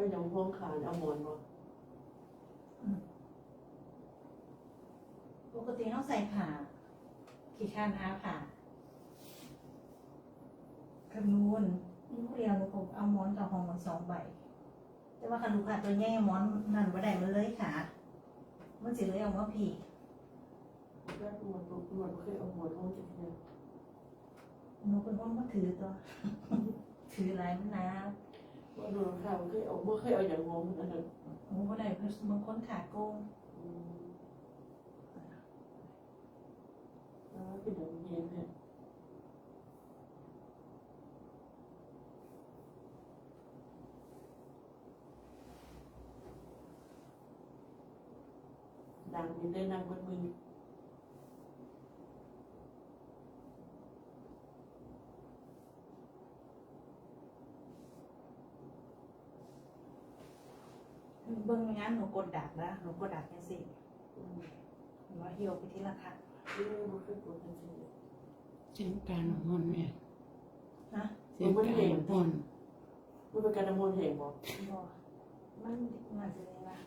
เอาอย่างห้องขาเอาหมอนบ่ปกติต้องใส่ผ่าขี้ข้านหาผ่าคำนวณผู้เดียวหนูผมเอาหมอนกับห้องมันสองใบ แต่ว่าคันลูกค้าตัวแย่หมอนนั่นบ่ได้มันเลยค่ะมันสิเลยเอาว่าพี่แรกหมอนบ่หมอนบ่เคยเอาหมอนห้องจักเทื่อหนูเป็นคนก็ถือตัว ถืออะไรมันนะ ว่าหนูค่ะบ่เคยเอาบ่เคยเอาอย่างห้องอันนั้นหนูบ่ได้เพิ่นบางคนขาโกงอืมอ่าเป็นอย่างเย็นเนี่ยดังนี่ได้นั่งบนมือ เบิ่งงานหนูกดดักนะหนูกดดักจังซี่อืมหนูว่าเหี่ยวไปทีละค่ะนี่บ่เคยปวดจังซี่เสียงการหอนแม่นะเสียงการหอนมันเป็นการดำเนินเหตุบ่บ่มันมันสิเลยนะ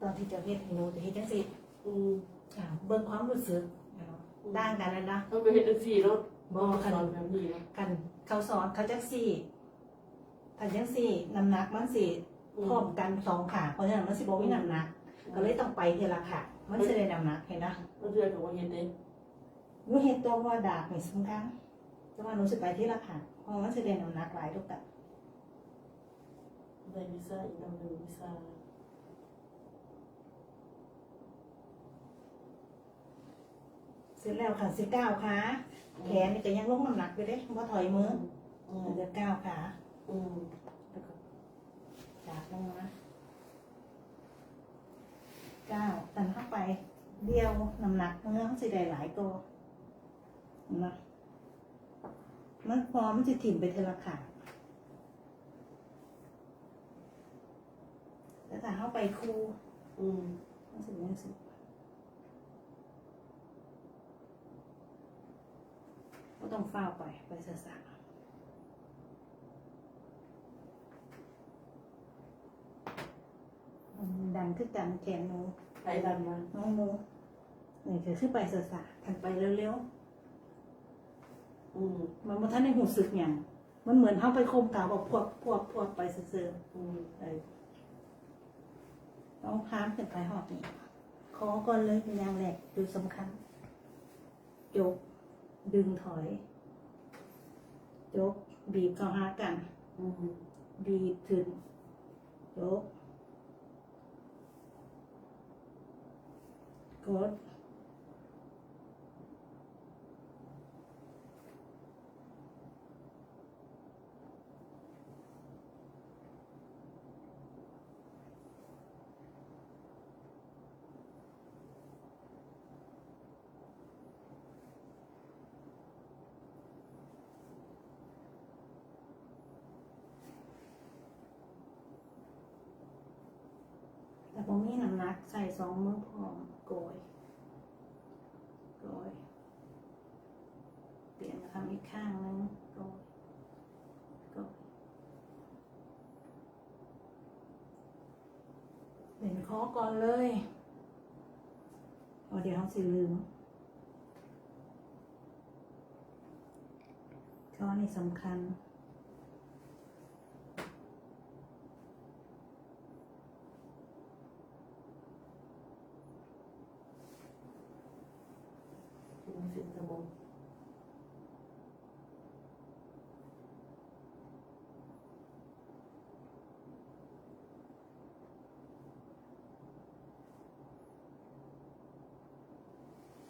ตอนที่จะเฮ็ดให้หนูจะเฮ็ดจังซี่อืมอ่าเบิ่งความรู้สึกอ่าต่างกันแล้วนะต้องไปเฮ็ดจังซี่แล้วบ่สคันอนแบบนี้นะกันเขาสอนเขาจังซี่ถ้าจังซี่น้ำหนักมันสิ พร้อมกันสองขาเพราะฉะนั้นมันสิบ่มีน้ำหนัก ก็เลยต้องไปทีละขามันสิได้น้ำหนักเห็นนะมันเทื่อก็ว่าเฮ็ดเด้หนูเฮ็ดตัวว่าดาบนี่สำคัญแต่ว่าหนูสิไปทีละขาเพราะมันสิได้น้ำหนักหลายทุกกันได้วีซ่าอีกอันหนึงวีซ่าเสร็จแล้วค่ะสิก้าวขาแขนนี่ก็ยังลงน้ำหนักอยู่เด้บ่ถอยมืออืมมันจะก้าวขาอืมแล้วก็ จากลงมาก้าวตันเข้าไป เดียวน้ำหนักเนื้อมันสิได้หลายตัวนะมันพอมันจะถิ่มไปทีละขาแล้วถ้าเข้าไปคูอืมมันสิยังสิก็ต้องเฝ้าวไปไปเสะๆ ดันขึ้นกันแขนหนูไปดันมาน้องหนูนี่คือขึ้นไปเสะๆทันไปเร็วอืมๆมันมาท่านในหูสึกอย่างมันเหมือนเข้าไปคมกาวบอกพวกพวกพวกไปเสื่อๆอืมเออต้องพามขึ้นไปหอบนี่ขอก่อนเลยเป็นอย่างแรกดูสำคัญยกดึงถอยยกบีบเข้าหากันอืมบีบถึงยก กดแต่ผมมีน้ำหนักใส่สองมือพร้อม โกยโกยเปลี่ยนมาทำอีกข้างนึงโกยโกยเล่นคอก่อนเลยเอาเดี๋ยวเขาสิลืมข้อนี้สำคัญ ถึงสิบชั่วโมง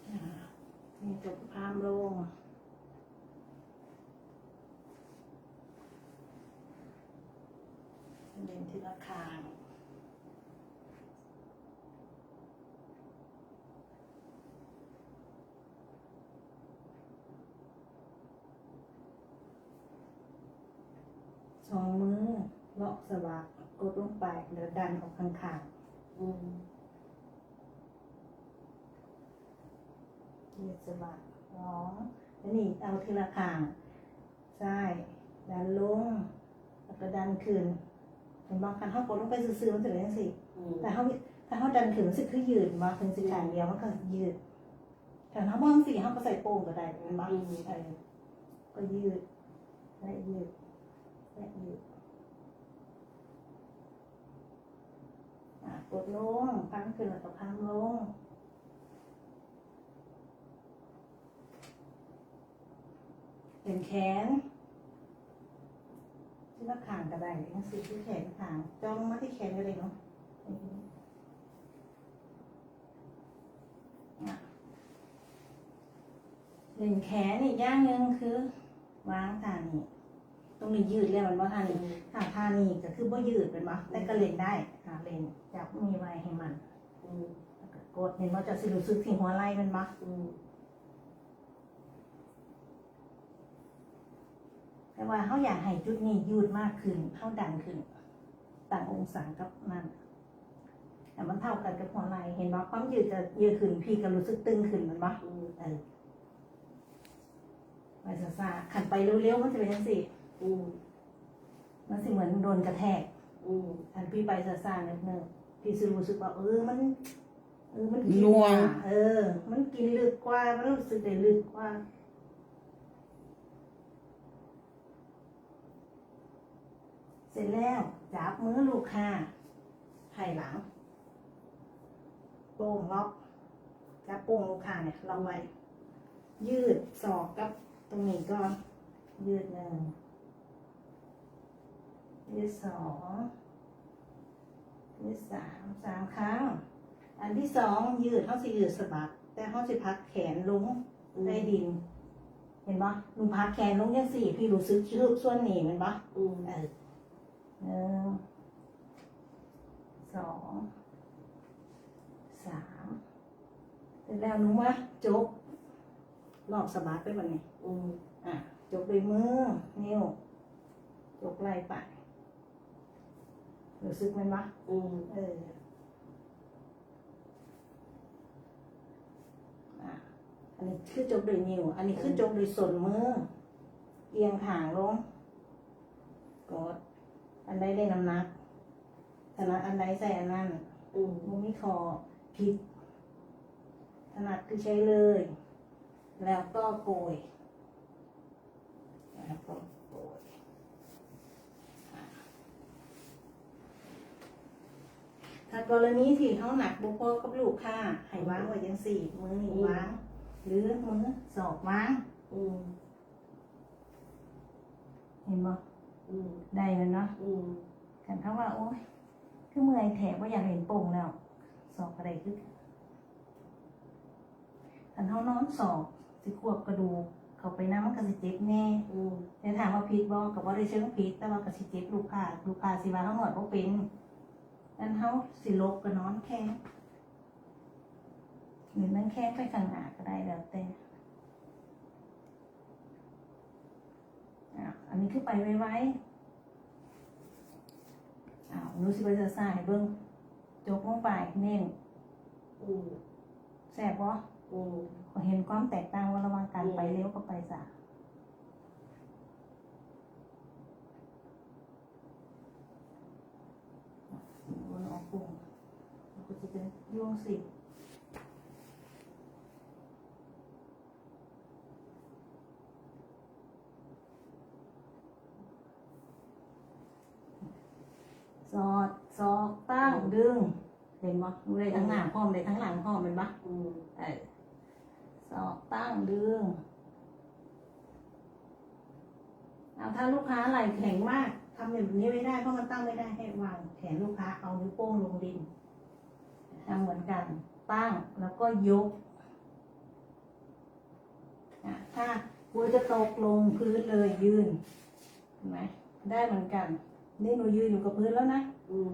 อ่านี่จบพามลงเดินที ละคางสองมือเลาะสวักกดลงไปเดี๋ยวดันออกข้างอืมๆเหยียดสวักสองแล้วนี่เอาทีละข้างซ้ายดันลงแล้วก็ดันขึ้น ห็นบ่คันเฮากดลงไปซื่อๆมันจะเป็นจังซี่อืมแต่เฮาถ้าเฮาดันถึงสิคือยืดบ่ถึงสิการเดียวมันก็ยืดแต่ถ้าบ่จังซี่เฮาก็ใส่โป่งก็ได้แม่นบ่อืมเออก็ยืดและยืดและยืดอะกดลงพันขึ้นแล้วก็พันลงเป็นแขน ที่ว่าขางก็ได้หนังสือที่แขนขางจ้องมาที่แขนก็ได้เนาะอะเป็นแขนอีกอย่างหนึ่งคือวางท่านี้ตรงนี้ยืดเลยมันว่าท่านี้ถ้าท่านี้ก็คือบ่ยืดเป็นบ่แต่ก็เล่นได้อ่าเล่นจับมีไว้ให้มันแล้วก็กดเห็นว่าจะสิรู้สึกที่หัวไหล่มันบ่ อืม แต่ว่าเขาอยากให้จุดนี้ยืดมากขึ้นเขาดันขึ้น ต่างองศากับนั่นแต่มันเท่ากันกับหัวไหล่เห็นว่าความยืดจะยืดขึ้นพี่ก็รู้สึกตึงขึ้นมันปะอืมเออไปซาซาขันไปเร็วๆมันจะเป็นยังสิอืมมันสิเหมือนโดนกระแทกอืมอันพี่ไปซาซาเนิดเนิดพี่สิรู้สึกว่าเออมันเออมันกิหน่วงกาเออ มันกินลึกกว่ามันรู้สึกได้ลึกกว่า เสร็จแล้วจับมือลูกค้าไห่หลังโป่งล็อกจับโป่งลูกค้าเนี่ยล็อกไว้ ยืดศอกกับตรงนี้ก่อน ยืดหนึ่งยืดสองยืดสามสามครั้ง อันที่สองยืดเขาสิยืดสะบัก แต่เขาสิพักแขนลงใต้ดิน เห็นปะลุงพักแขนลงยังสี่ พี่รู้สึกชืบส่วนนี้เห็นปะอืมเออ หนึ่งสองสามเสร็จแล้วหนูว่าจบรอบสบัดไปวันนี้อืมอะจบด้วยมือนิ้วจบไหล่ไปรู้สึกไหมวะอืมเอออะอันนี้คือจบด้วยนิ้ว อันนี้คือจบด้วยส่วนมือ เอียงหางลงกด อันใดได้น้ำหนักถนัดอันใดใส่อันนั้นอืมมุมมีคอผิดถนัดคือใช้เลย แล้วก็โกยแล้วก็โกยถ้ากรณีที่เขาหนักบุพอกับลูกค้าให้วางไว้ยังสี่ มือนี่วาง หรือมือสอกวางอืมเห็นบ่อืม ได้แล้วเนาะอืมกันเขาว่า โอ้ยคือเมื่อยแถบว่าอยากเห็นโป่งแล้ว สอกอะไรคือกันเขานอนสอกสิควบกระดูกเขาไปน้ำมันก็สิเจ็บแน่อืมแต่ถามว่าพิษบ่กับว่าได้เชิงพิษแต่ว่าก็สิเจ็บลูกค้าลูกค้าสิว่าเขาหนวดบ่เป็นนั่นเขาสิลบกับนอนแข้งหรือนั่นแข้งไปข้างหน้าก็ได้แล้วแต่อะอันนี้คือไปไว้ไว้ อ้าวรู้สิไปจะสายเบิ่งจกลงไปเน้นอืมแสบบ่อืมเห็นความแตกต่างว่าระหว่างการไปเร็วกับไปสายมันออกปุ่มมันก็จะเป็นยวงสิสอดสอกตั้ง ดึงเห็นบ่ดูได้ทั้งหน้าพร้อมได้ทั้งหลังพร้อมเป็นปะอืมเออสอกตั้งดึงเอาถ้าลูกค้าไหล่แข็งมากทำแบบนี้ไม่ได้เพราะมันตั้งไม่ได้ให้วางแขนลูกค้าเอานิ้วโป้งลงดินทำเหมือนกัน ตั้งแล้วก็ยกอะถ้ากลัวจะตกลงพื้นเลยยืนเห็นไหมได้เหมือนกัน นี่หนูยืนอยู่กับพื้นแล้วนะ อืม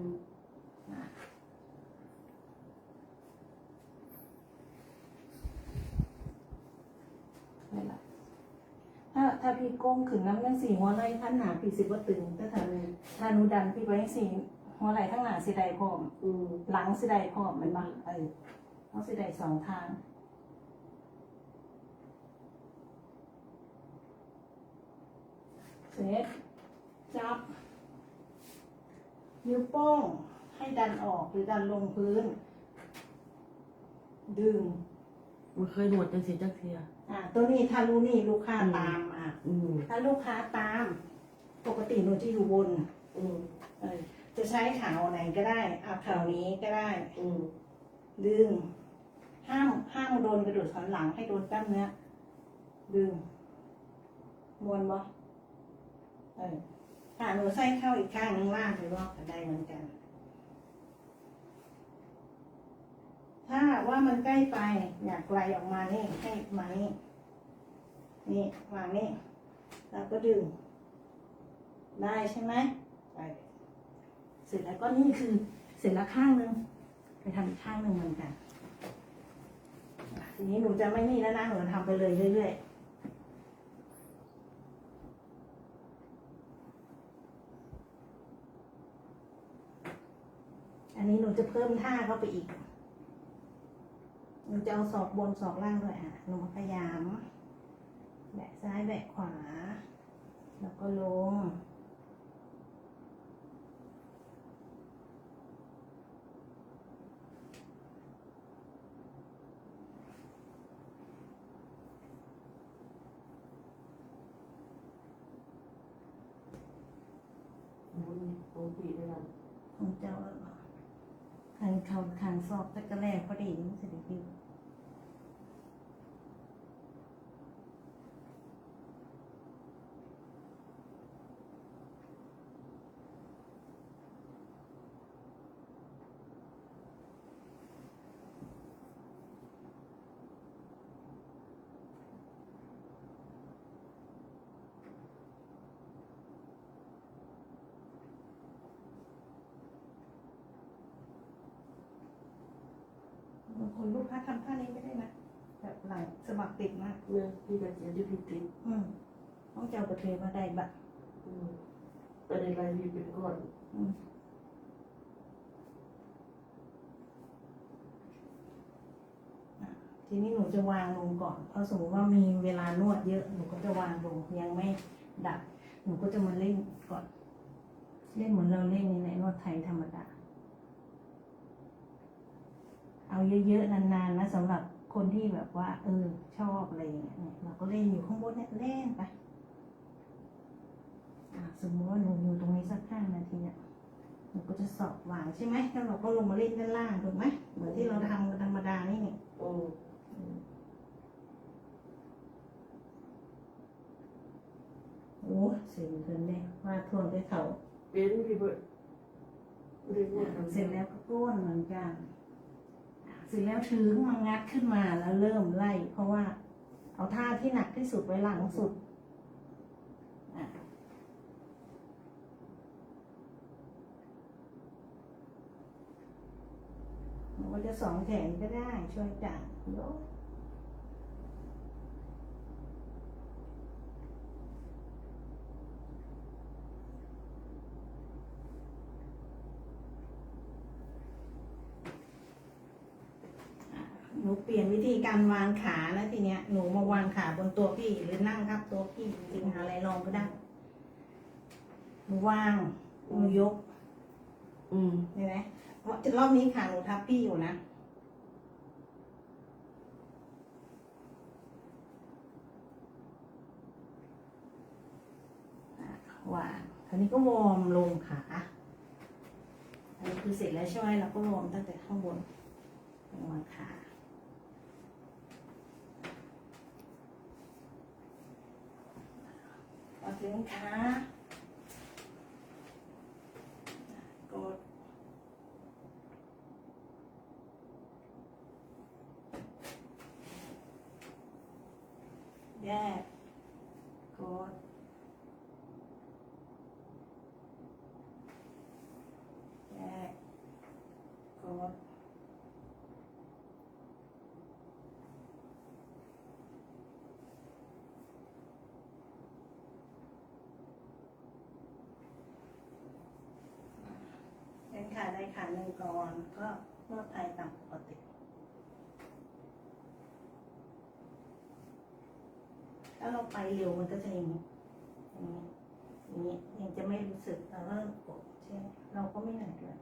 ไม่ละถ้าถ้าพี่โก้งขึ้นน้ำยังสี่หัวไหล่ท่านหนาพี่สิบ่ตึงแต่ถ้าถ้าหนูดันพี่ไว้ยังสี่หัวไหล่ทั้งหนาสิได้พร้อมอืมหลังสิได้พร้อมมันบ้างเออเขาสิได้สองทางเสร็จจับ นิ้วโป้งให้ดันออกหรือดันลงพื้น ดึง มันเคยหนวดจังสีจังเทีย อ่า ตัวนี้ถ้ารู้นี่ลูกค้าอืมตามอะอืมถ้าลูกค้าตาม ปกติหนูจะอยู่บนอืมเออจะใช้ขาไหนก็ได้เอาขานี้ก็ได้ อืมดึง ห้ามห้ามโดนกระดูกสันหลังให้โดนกล้ามเนื้อดึงมวนบ่เออขาหนูใส่เข้าอีกข้างนึงล่างหรือว่าก็ได้เหมือนกัน ว่ามันใกล้ไปอยากไกลออกมานี่ให้มานี่นี่วางนี่แล้วก็ดึง ได้ใช่ไหมได้เสร็จแล้วก็นี่คือเสร็จแล้วข้างหนึ่งไปทำอีกข้างหนึ่งเหมือนกันทีนี้หนูจะไม่นี่แล้วนะหนูทำไปเลยเรื่อยๆอันนี้หนูจะเพิ่มท่าเข้าไปอีก หนูจะเอาศอกบนศอกล่างด้วยอะหนูพยายามแบะซ้ายแบะขวา แล้วก็ลงมุนตรงปีด้วยกันของเจ้า ทางเขาทางสอบตะกะแลพอดีมันจะได้อยู่ บางคนลูกค้าทำท่านี้ไม่ได้นะแบบหลังสมัคร ติดมากเนี่ยพี่กระเจียนที่พี่ติดอืมต้องเจ้ากระเทยมาได้บะอืมแต่ในรายมีเป็นก้อนอืมอะทีนี้หนูจะวางลงก่อน เพราะสมมติว่ามีเวลานวดเยอะ หนูก็จะวางลงยังไม่ดับ หนูก็จะมาเล่นก่อน เล่นเหมือนเราเล่นในนวดไทยธรรมดา เอาเยอะๆนานๆนะสำหรับ คนที่แบบว่า เออ ชอบอะไรอย่างเงี้ยเนี่ยเราก็เล่นอยู่ข้างบนเนี่ยเล่นไปอะสมมติว่าหนูอยู่ตรงนี้สักห้านาทีเนี่ยหนูก็จะสอบวางใช่ไหมแล้วเราก็ลงมาเล่นด้านล่างถูกไหมเหมือนที่เราทำกันธรรมดานี่นี่อืมโอ้เสียงเกินเลยว่าทวนไปเขาเป็นพี่เบิร์ดเรียกว่าเสร็จแล้วก็ก้วนเหมือนกันอะ เสร็จแล้วถึงมางัดขึ้นมาแล้วเริ่มไล่ เพราะว่าเอาท่าที่หนักที่สุดไว้หลังสุดอะหนูก็จะสองแขนก็ได้ช่วยจับยกหนูเปลี่ยนวิธีการวางขาแล้วทีเนี้ยหนูมาวางขาบนตัวพี่ หรือนั่งทับ ตัวพี่จริงๆหาอะไรลองก็ได้หนูวางหนูยก อืมเห็นไหมเพราะรอบนี้ขาหนูทับพี่อยู่นะอะวางคราวนี้ก็วอร์มลงขาอันนี้คือเสร็จแล้วใช่ไหมเราก็วอร์มตั้งแต่ข้างบนลงมาขา พอถึงขากด แยกกดแยกกด เป็นขาได้ขาหนึ่งก่อนก็นวดไทยตามปกติถ้าเราไปเร็วมันก็จะอย่างนี้อย่างนี้อย่างนี้ยังจะไม่รู้สึกเราก็กดใช่เราก็ไม่เหนื่อยย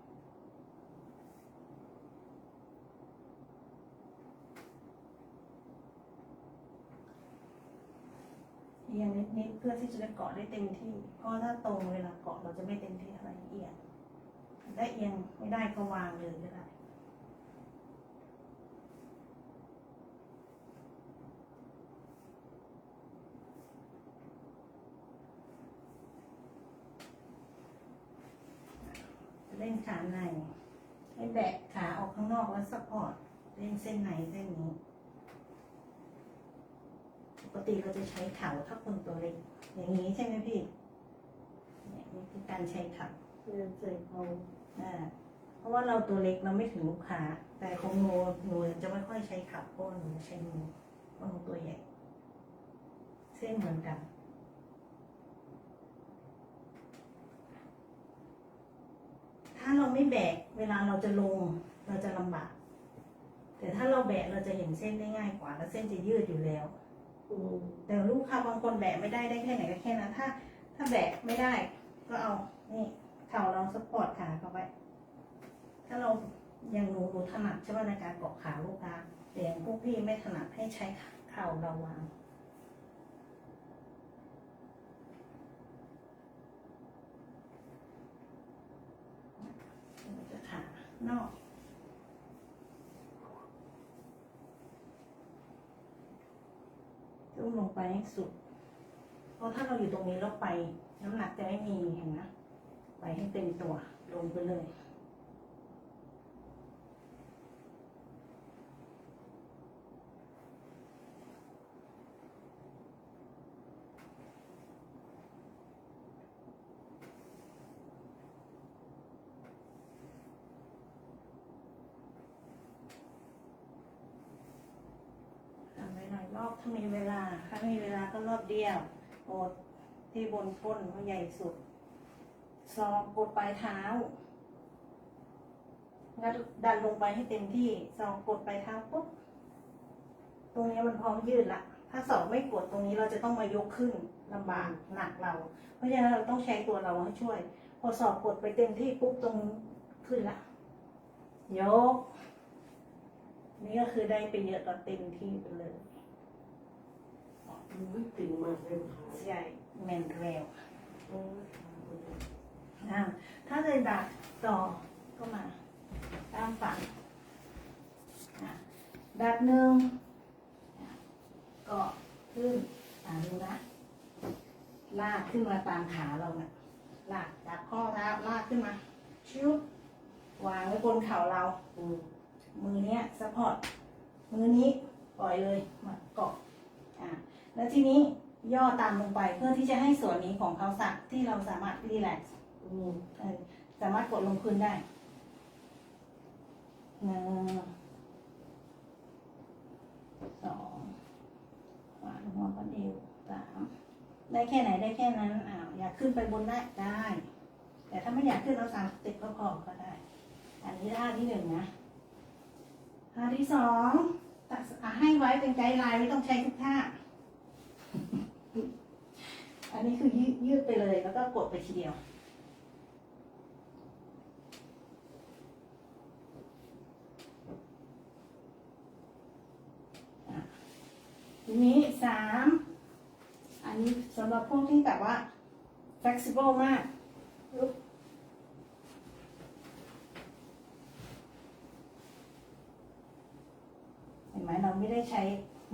เอียงนิดๆเพื่อที่จะได้เกาะได้เต็มที่ เพราะถ้าตรงเวลาเกาะเราจะไม่เต็มที่เท่าไรเอียง ได้เอียงไม่ได้ก็วางเลยก็ได้ เล่นขาใน ให้แบกขาออกข้างนอกแล้วสปอร์ตเล่นเส้นในเส้นนี้ ปกติเราจะใช้เข่าถ้าคนตัวเล็กอย่างนี้ใช่ไหมพี่ เนี่ยนี่คือการใช้เข่า เรียนใส่เขาอ่าเพราะว่าเราตัวเล็กเราไม่ถึงลูกค้า แต่ของหนูหนูจะไม่ค่อยใช้ข่าเพราะว่าหนูใช้มือเพราะหนูตัวใหญ่ เส้นเหมือนกันถ้าเราไม่แบกเวลาเราจะลงเราจะลำบาก แต่ถ้าเราแบกเราจะเห็นเส้นได้ง่ายกว่า แล้วเส้นจะยืดอยู่แล้วอืมแต่ลูกค้าบางคนแบกไม่ได้ได้แค่ไหนก็แค่นั้นถ้า ถ้าแบกไม่ได้ ก็เอานี่ เข่าเราสปอร์ตขาเข้าไปถ้าเรายังหนูหนูถนัดใช่ไหมในการเกาะขาลูกค้าแต่อย่างพวกพี่ไม่ถนัดให้ใช้เข่าเราวางจะขานอกอุ้มลงไปให้สุด เพราะถ้าเราอยู่ตรงนี้แล้วไป น้ำหนักจะไม่มีเห็นไหม ให้เต็มตัว ลงไปเลยทำไปหน่อยรอบถ้ามีเวลา ถ้าไม่มีเวลาก็รอบเดียวกดที่บนก้นมันใหญ่สุด ซองกดปลายเท้างัดดันลงไปให้เต็มที่ซองกดปลายเท้าปุ๊บตรงนี้มันพร้อมยืดละถ้าสองไม่กดตรงนี้เราจะต้องมายกขึ้นลำบากหนักเรา เพราะฉะนั้นเราต้องใช้ตัวเราให้ช่วย พอสอบกดไปเต็มที่ปุ๊บตรงนี้ขึ้นละยก นี่ก็คือได้ไปเยอะต่อเต็มที่ไปเลยมันไม่ตึงมากเลยค่ะใช่แมนเร็ว โอ้ยอ่าถ้าเลยดัดต่อก็มาตามฝั่งอะดัดหนึ่งก็ขึ้นอ่าดูนะ ลากขึ้นมาตามขาเรานะ่ะลากจากข้อเท้าลากขึ้นมา ชิววางไว้บนเข่าเรา มือเนี้ยซัพพอร์ตมือนี้ปล่อยเลยมาเกาะอ่าแล้วทีนี้ย่อตามลงไปเพื่อที่จะให้ส่วนนี้ของเขาสักที่เราสามารถรีแลกซ์ สามารถกดลงพื้นได้หนึ่งสองขวาหัวก็เอวสามได้แค่ไหนได้แค่นั้นอ้าวอยากขึ้นไปบนได้ได้ แต่ถ้าไม่อยากขึ้นเอาสามสเต็ปก็พอก็ได้ อันนี้ท่าที่หนึ่งนะท่าที่สองตัดให้ไว้เป็นไกด์ไลน์ไม่ต้องใช้ทุกท่า อันนี้คือยืดไปเลยแล้วก็กดไปทีเดียว ทีนี้สามอันนี้สำหรับพวกที่แบบว่า flexible มากลุกเห็นไหมเราไม่ได้ใช้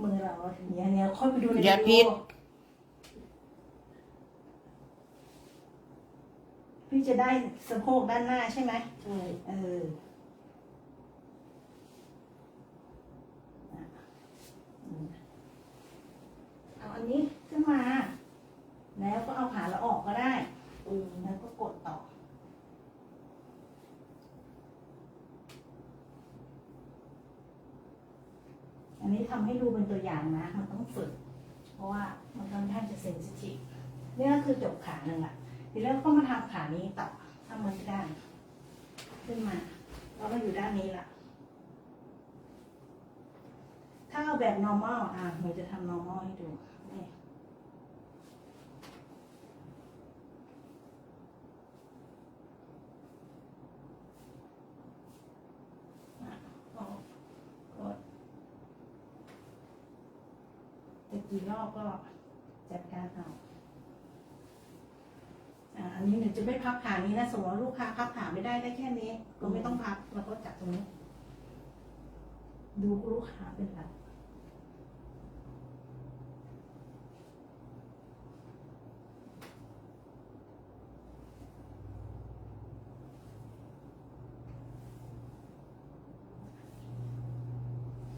มือเราถึงอย่างเนี้ยค่อยไปดูในอย่าวิผิดีดโอพี่จะได้สะโพกด้านหน้าใช่ไหมใช่เอออะอืมเอันนี้ขึ้นมา แล้วก็เอาขาเราออกก็ได้อืแล้วก็กดต่อ อันนี้ทำให้ดูเป็นตัวอย่างนะ มันต้องฝึก เพราะว่ามันค่อนข้างจะเซนซิทีฟนี่ก็คือจบขาหนึ่งละทีแรกก็มาทำขานี้ต่อทำเหมือนกันขึ้นมาแล้วก็อยู่ด้านนี้ละถ้าเอาแบบ normal อะหนูจะทำ normal ให้ดู นี่ กี่รอบก็จัดการเอาอันนี้หนูจะไม่พับขานี้นะสมมติว่าลูกค้าพับขาไม่ได้ได้แค่นี้ ก็ไม่ต้องพับเราก็จัดตรงนี้ ดูลูกค้าเป็นหลัก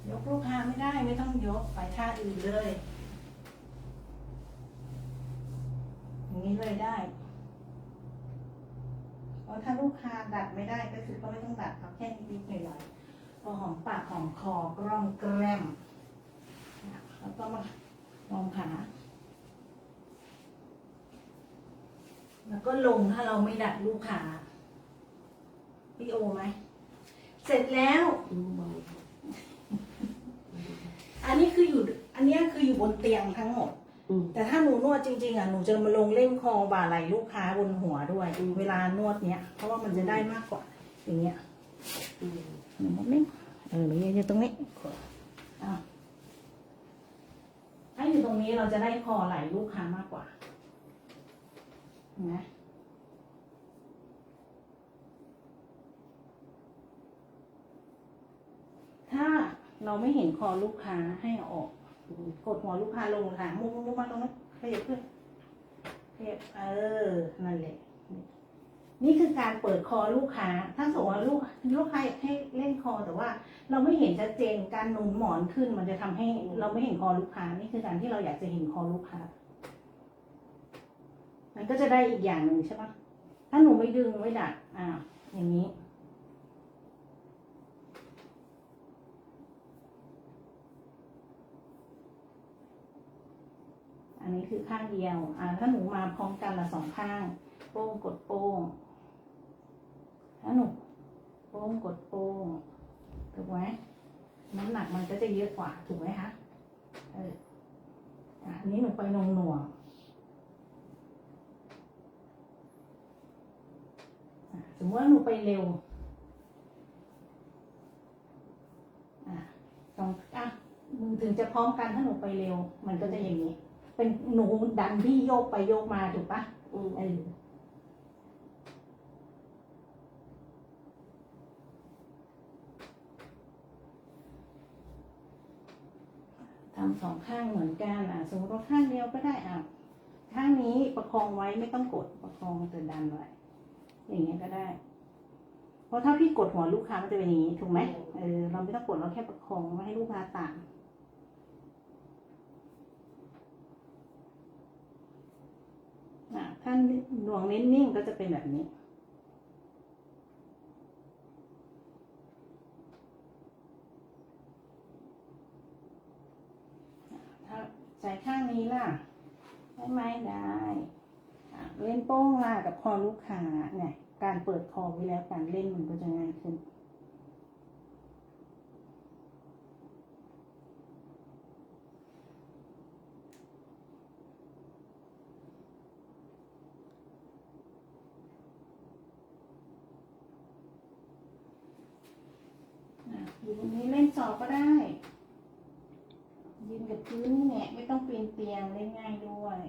ยกลูกค้าไม่ได้ไม่ต้องยกไปท่าอื่นเลย อย่างนี้ เลยได้เพราะถ้าลูกค้าดัดไม่ได้ก็คือก็ไม่ต้องดัดเอาแค่นิดๆหน่อยๆพอหอมปากหอมคอกร่องแกล้มแล้วก็มามองขาแล้วก็ลงถ้าเราไม่ดัดลูกค้าพี่โอไหม เสร็จแล้วดูเบาอันนี้คืออยู่ อันเนี้ยคืออยู่บนเตียงทั้งหมด อืม แต่ถ้าหนูนวดจริงๆอะหนูจะมาลงเล่นคอบ่าไหล่ลูกค้าบนหัวด้วย อืม เวลานวดเนี้ยเพราะว่ามันจะได้มากกว่า อย่างเงี้ยอืมหนูเล่นเออหนูยืนอยู่ตรงนี้อะถ้าอยู่ตรงนี้เราจะได้คอไหล่ลูกค้ามากกว่าเห็นไหมถ้าเราไม่เห็นคอลูกค้าให้เอาออก กดหัวลูกค้าลงค่ะ มุมมุมมาตรงนั้นขยับขึ้นขยับเออ นั่นแหละ นี่คือการเปิดคอลูกค้า ถ้าสมมติว่าลูกลูกค้าอยากให้เล่นคอแต่ว่า เราไม่เห็นชัดเจนการหนุนหมอนขึ้น มันจะทำให้เราไม่เห็นคอลูกค้า นี่คือการที่เราอยากจะเห็นคอลูกค้า มันก็จะได้อีกอย่างหนึ่งใช่ปะถ้าหนูไม่ดึงไม่ดัดอ่าอย่างนี้ อันนี้คือข้างเดียว อ่า ถ้าหนูมาพร้อมกันละสองข้าง โป้งกดโป้ง ถ้าหนูโป้งกดโป้ง ถูกไหมน้ำหนักมันก็จะเยอะกว่า ถูกไหมคะเอออันนี้หนูไปนงหน่วงสมมติว่าหนูไปเร็วอะสองอะมือถึงจะพร้อมกันถ้าหนูไปเร็ว มันก็จะอย่างนี้ เป็นหนูดันพี่โยกไปโยกมาถูกปะอืมเออทำสองข้างเหมือนกันอะ สมมติว่าข้างเดียวก็ได้อะข้างนี้ประคองไว้ไม่ต้องกดประคองจะดันไว้อย่างเงี้ยก็ได้ เพราะถ้าพี่กดหัวลูกค้ามันจะเป็นอย่างนี้ถูกไหมเออเราไม่ต้องกดเราแค่ประคองไว้ให้ลูกค้าตาม อะ ถ้าหน่วงเน้นนิ่งก็จะเป็นแบบนี้ ถ้าใส่ข้างนี้ล่ะ ได้ไหมได้เล่นโป้งล่ะกับคอลูกค้าเนี่ย การเปิดคอไว้แล้วการเล่นมันก็จะง่ายขึ้น อะอยู่ตรงนี้เล่นจอก็ได้ ยืนกับพื้นนี่แหละไม่ต้องปีน เตียงเล่นง่ายด้วย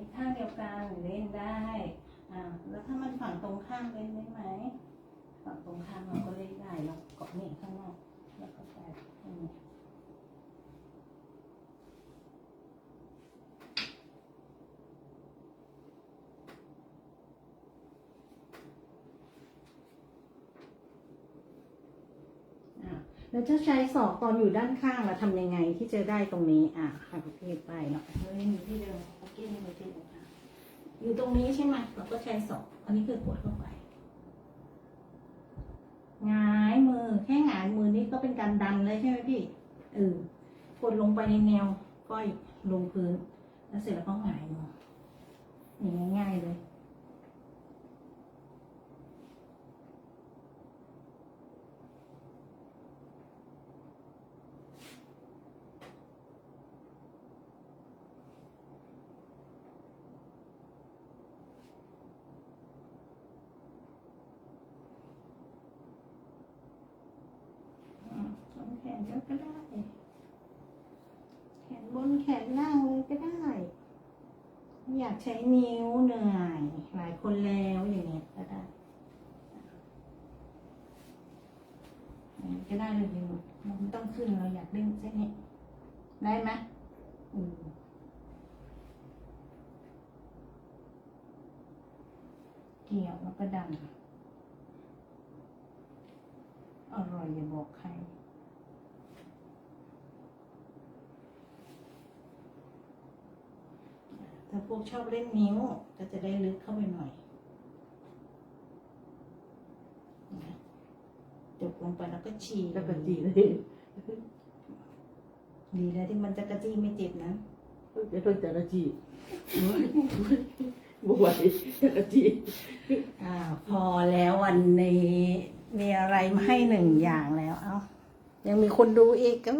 มีข้างเดียวกันเล่นได้อ่าแล้วถ้ามันฝั่งตรงข้ามเล่นได้ไหมฝั่งตรงข้ามเราก็เล่นได้เราเกาะนี่ยข้างนอกแล้วก็แปะตรงนี้แล้วถ้าใช้ศอกตอนอยู่ด้านข้างเราทำยังไงที่จะได้ตรงนี้ อะค่ะประเภทไปเนาะเฮ้ยมีที่เดิม อยู่ตรงนี้ใช่ไหมเราก็ใช้ศอกอันนี้คือกดเข้าไปหงายมือแค่หงายมือนี่ก็เป็นการดันเลยใช่ไหมพี่เออกดลงไปในแนวก้อยลงพื้น แล้วเสร็จแล้วก็หงายมืออย่างง่ายๆเลย อืมสองแขนก็ได้ แขนบนแขนล่างเลยก็ได้ไม่อยาก ใช้นิ้วเหนื่อยหลายคนแล้วอย่างเงี้ยก็ได้ก็ได้เลยอยู่มันไม่ต้องขึ้นเราอยากเล่นแค่นี้ได้ไหมอืมเกี่ยวแล้วก็ดันอร่อยอย่าบอกใคร ถ้า พวกชอบเล่นนิ้ว ก็จะได้ลึกเข้าไปหน่อยนะจบลงไปแล้วก็ฉี่แล้วก็จีเลยดีแล้วที่มันจะกระจี้ไม่เจ็บนะจะโดนจักรจีบไหวจักรจีอ่า พอแล้ววันนี้ มีอะไรมาให้หนึ่งอย่างแล้ว เอ้า ยังมีคนดูอีกก็